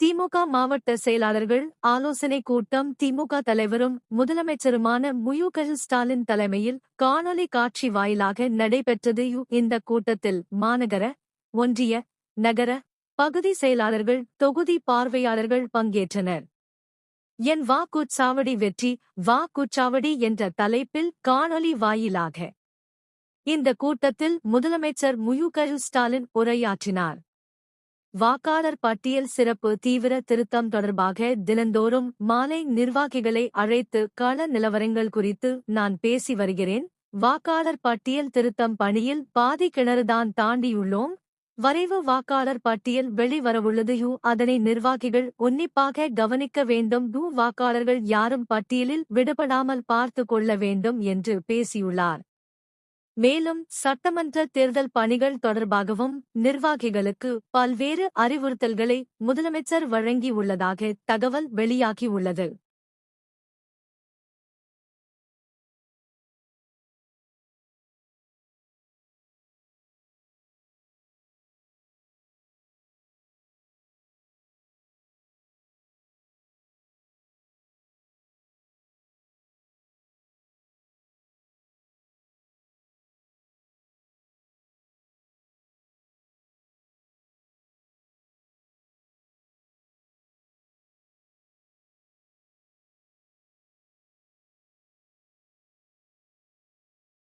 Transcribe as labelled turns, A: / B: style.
A: திமுக மாவட்ட செயலாளர்கள் ஆலோசனை கூட்டம் திமுக தலைவரும் முதலமைச்சருமான முயுகல் ஸ்டாலின் தலைமையில் காணொலி காட்சி வாயிலாக நடைபெற்றது. இந்த கூட்டத்தில் மாநகர ஒன்றிய நகர பகுதி செயலாளர்கள் தொகுதி பார்வையாளர்கள் பங்கேற்றனர். என் வாக்குச்சாவடி வெற்றி வாக்குச்சாவடி என்ற தலைப்பில் காணொலி வாயிலாக. இந்த கூட்டத்தில் முதலமைச்சர் முயுகல் ஸ்டாலின் உரையாற்றினார். வாக்காளர் பட்டியல் சிறப்பு தீவிர திருத்தம் தொடர்பாக தினந்தோறும் மாலை நிர்வாகிகளை அழைத்து கள நிலவரங்கள் குறித்து நான் பேசி வருகிறேன். வாக்காளர் பட்டியல் திருத்தம் பணியில் பாதி கிணறுதான் தாண்டியுள்ளோம். வரைவு வாக்காளர் பட்டியல் வெளிவரவுள்ளது. யூ அதனை நிர்வாகிகள் உன்னிப்பாக கவனிக்க வேண்டும். யூ வாக்காளர்கள் யாரும் பட்டியலில் விடுபடாமல் பார்த்து கொள்ள வேண்டும் என்று பேசியுள்ளார். மேலும் சட்டமன்ற தேர்தல் பணிகள் தொடர்பாகவும் நிர்வாகிகளுக்கு பல்வேறு அறிவுறுத்தல்களை முதலமைச்சர் வழங்கியுள்ளதாக தகவல் வெளியாகியுள்ளது.